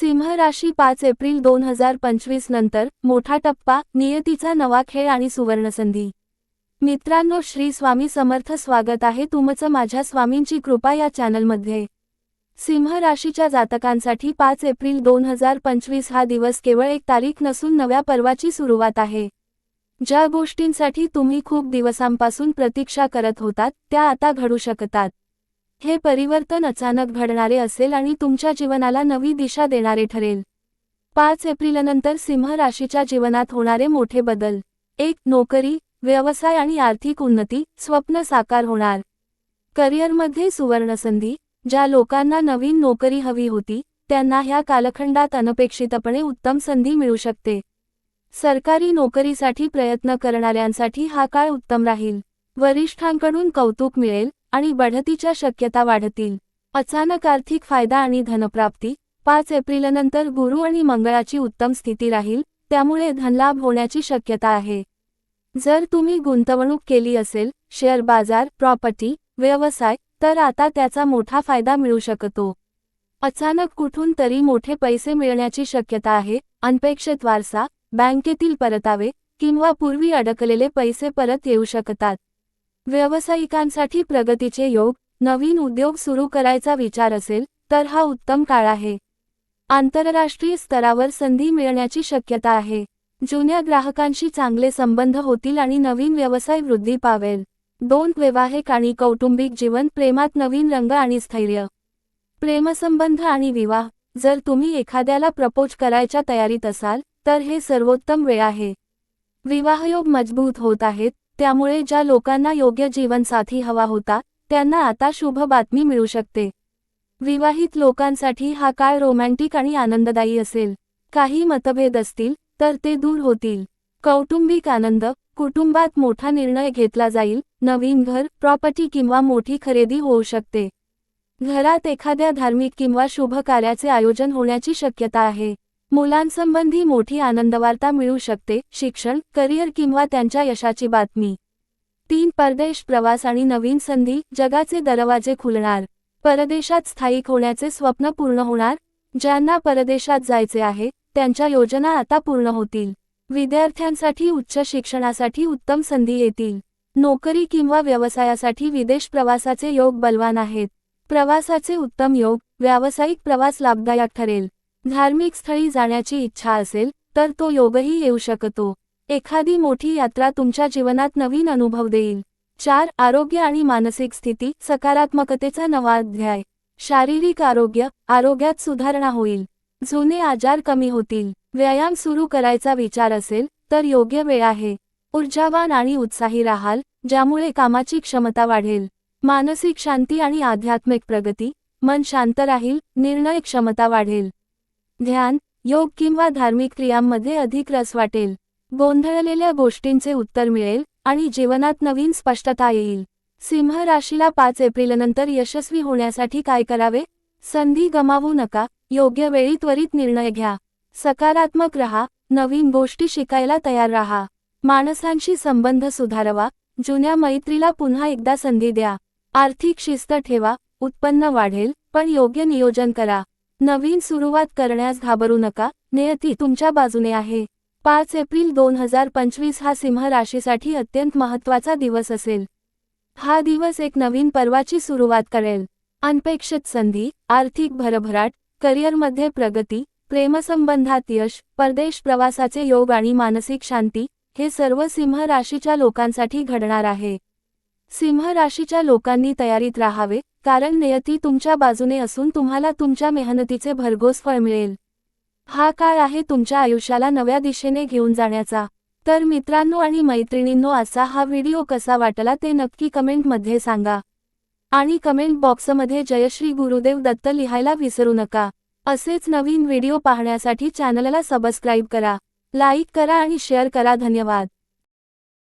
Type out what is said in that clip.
सिंह राशी पाच एप्रिल दोन हजार पंचवीस नंतर मोठा टप्पा नियतीचा नवा खेळ आणि सुवर्णसंधी. मित्रांनो श्री स्वामी समर्थ स्वागत आहे तुमचं माझ्या स्वामींची कृपा या चॅनलमध्ये. सिंह राशीच्या जातकांसाठी पाच एप्रिल दोन हजार पंचवीस हा दिवस केवळ एक तारीख नसून नव्या पर्वाची सुरुवात आहे. ज्या गोष्टींसाठी तुम्ही खूप दिवसांपासून प्रतीक्षा करत होतात त्या आता घडू शकतात. हे परिवर्तन अचानक घडणारे असेल आणि तुमच्या जीवनाला नवी दिशा देणारे ठरेल. पाच एप्रिलनंतर सिंह राशीच्या जीवनात होणारे मोठे बदल. एक नोकरी व्यवसाय आणि आर्थिक उन्नती स्वप्न साकार होणार. करिअरमध्ये सुवर्णसंधी ज्या लोकांना नवीन नोकरी हवी होती त्यांना ह्या कालखंडात अनपेक्षितपणे उत्तम संधी मिळू शकते. सरकारी नोकरीसाठी प्रयत्न करणाऱ्यांसाठी हा काळ उत्तम राहील. वरिष्ठांकडून कौतुक मिळेल आणि बढतीच्या शक्यता वाढतील. अचानक आर्थिक फायदा आणि धनप्राप्ती. पाच एप्रिलनंतर गुरु आणि मंगळाची उत्तम स्थिती राहील त्यामुळे धनलाभ होण्याची शक्यता आहे. जर तुम्ही गुंतवणूक केली असेल शेअर बाजार प्रॉपर्टी व्यवसाय तर आता त्याचा मोठा फायदा मिळू शकतो. अचानक कुठून तरी मोठे पैसे मिळण्याची शक्यता आहे अनपेक्षित वारसा बँकेतील परतावे किंवा पूर्वी अडकलेले पैसे परत येऊ शकतात. व्यावसायिकांसाठी प्रगतीचे योग नवीन उद्योग सुरू करायचा विचार असेल तर हा उत्तम काळ आहे. आंतरराष्ट्रीय स्तरावर संधी मिळण्याची शक्यता आहे. जुन्या ग्राहकांशी चांगले संबंध होतील आणि नवीन व्यवसाय वृद्धी पावेल. दोन वैवाहिक आणि कौटुंबिक जीवन प्रेमात नवीन रंग आणि स्थैर्य. प्रेमसंबंध आणि विवाह. जर तुम्ही एखाद्याला प्रपोज करायच्या तयारीत असाल तर हे सर्वोत्तम वेळ आहे. विवाहयोग मजबूत होत आहेत त्यामुळे ज्या लोकांना योग्य जीवनसाथी हवा होता त्यांना आता शुभ बातमी मिळू शकते. विवाहित लोकांसाठी हा काळ रोमॅन्टिक आणि आनंददायी असेल. काही मतभेद असतील तर ते दूर होतील. कौटुंबिक आनंद कुटुंबात मोठा निर्णय घेतला जाईल नवीन घर प्रॉपर्टी किंवा मोठी खरेदी होऊ शकते. घरात एखाद्या धार्मिक किंवा शुभ कार्याचे आयोजन होण्याची शक्यता आहे. मुलांसंबंधी मोठी आनंदवार्ता मिळू शकते शिक्षण करिअर किंवा त्यांच्या यशाची बातमी. तीन परदेश प्रवास आणि नवीन संधी जगाचे दरवाजे खुलणार. परदेशात स्थायिक होण्याचे स्वप्न पूर्ण होणार ज्यांना परदेशात जायचे आहे त्यांच्या योजना आता पूर्ण होतील. विद्यार्थ्यांसाठी उच्च शिक्षणासाठी उत्तम संधी येतील. नोकरी किंवा व्यवसायासाठी विदेश प्रवासाचे योग बलवान आहेत. प्रवासाचे उत्तम योग व्यावसायिक प्रवास लाभदायक ठरेल. धार्मिक स्थळी जाण्याची इच्छा असेल तर तो योगही येऊ शकतो. एखादी मोठी यात्रा तुमच्या जीवनात नवीन अनुभव देईल. चार आरोग्य आणि मानसिक स्थिती सकारात्मकतेचा नवा अध्याय. शारीरिक आरोग्य आरोग्यात सुधारणा होईल. जुने आजार कमी होतील. व्यायाम सुरू करायचा विचार असेल तर योग्य वेळ आहे. ऊर्जावान आणि उत्साही राहाल ज्यामुळे कामाची क्षमता वाढेल. मानसिक शांती आणि आध्यात्मिक प्रगती. मन शांत राहील निर्णय क्षमता वाढेल. ध्यान योग किंवा धार्मिक क्रियांमध्ये अधिक रस वाटेल. गोंधळलेल्या गोष्टींचे उत्तर मिळेल आणि जीवनात नवीन स्पष्टता येईल. सिंह राशीला पाच एप्रिलनंतर यशस्वी होण्यासाठी काय करावे? संधी गमावू नका योग्य वेळी त्वरित निर्णय घ्या. सकारात्मक रहा नवीन गोष्टी शिकायला तयार रहा. माणसांशी संबंध सुधारवा जुन्या मैत्रीला पुन्हा एकदा संधी द्या. आर्थिक शिस्त ठेवा उत्पन्न वाढेल पण योग्य नियोजन करा. नवीन सुरुवात करण्यास घाबरू नका नियती तुमच्या बाजूने आहे. पाच एप्रिल दोन हजार पंचवीस हा सिंह राशीसाठी अत्यंत महत्त्वाचा दिवस असेल. हा दिवस एक नवीन पर्वाची सुरुवात करेल. अनपेक्षित संधी आर्थिक भरभराट करिअरमध्ये प्रगती प्रेमसंबंधात यश परदेश प्रवासाचे योग आणि मानसिक शांती हे सर्व सिंह राशीच्या लोकांसाठी घडणार आहे. सिंह राशीच्या लोकांनी तयारीत राहावे कारण नियती तुमच्या बाजूने असून तुम्हाला तुमच्या मेहनतीचे भरघोस फळ मिळेल. हा काळ आहे तुमच्या आयुष्याला नव्या दिशेने घेऊन जाण्याचा. तर मित्रांनो आणि मैत्रिणींनो असा हा व्हिडिओ कसा वाटला ते नक्की कमेंटमध्ये सांगा. आणि कमेंट बॉक्समध्ये जयश्री गुरुदेव दत्त लिहायला विसरू नका. असेच नवीन व्हिडिओ पाहण्यासाठी चॅनलला सबस्क्राईब करा. लाईक करा आणि शेअर करा. धन्यवाद.